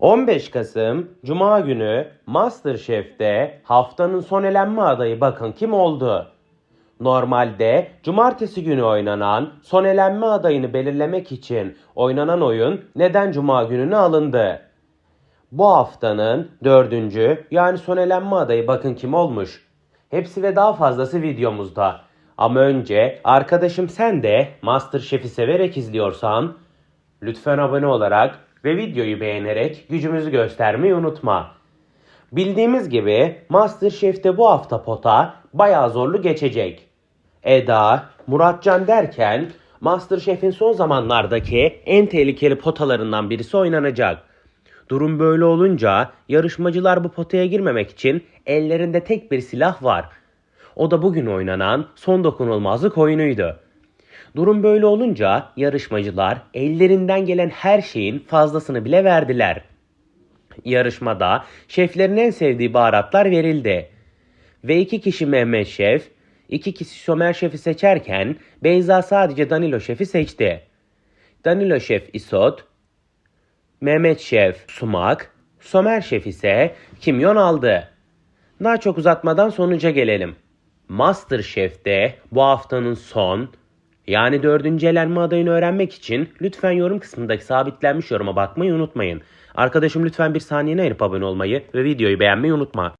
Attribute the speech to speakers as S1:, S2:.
S1: 15 Kasım Cuma günü MasterChef'te haftanın son elenme adayı bakın kim oldu? Normalde cumartesi günü oynanan son elenme adayını belirlemek için oynanan oyun neden cuma gününe alındı? Bu haftanın dördüncü yani son elenme adayı bakın kim olmuş. Hepsi ve daha fazlası videomuzda. Ama önce arkadaşım sen de Masterchef'i severek izliyorsan lütfen abone olarak ve videoyu beğenerek gücümüzü göstermeyi unutma. Bildiğimiz gibi Masterchef'te bu hafta pota bayağı zorlu geçecek. Eda, Muratcan derken Masterchef'in son zamanlardaki en tehlikeli potalarından birisi oynanacak. Durum böyle olunca yarışmacılar bu potaya girmemek için ellerinde tek bir silah var. O da bugün oynanan son dokunulmazlık oyunuydu. Durum böyle olunca yarışmacılar ellerinden gelen her şeyin fazlasını bile verdiler. Yarışmada şeflerin en sevdiği baharatlar verildi. Ve iki kişi Mehmet Şef, iki kişi Somer Şef'i seçerken Beyza sadece Danilo Şef'i seçti. Danilo Şef isot, Mehmet Şef sumak, Somer Şef ise kimyon aldı. Daha çok uzatmadan sonuca gelelim. Master Chef'te bu haftanın son yani dördüncü elenme adayını öğrenmek için lütfen yorum kısmındaki sabitlenmiş yoruma bakmayı unutmayın. Arkadaşım lütfen bir saniyene ayırıp abone olmayı ve videoyu beğenmeyi unutma.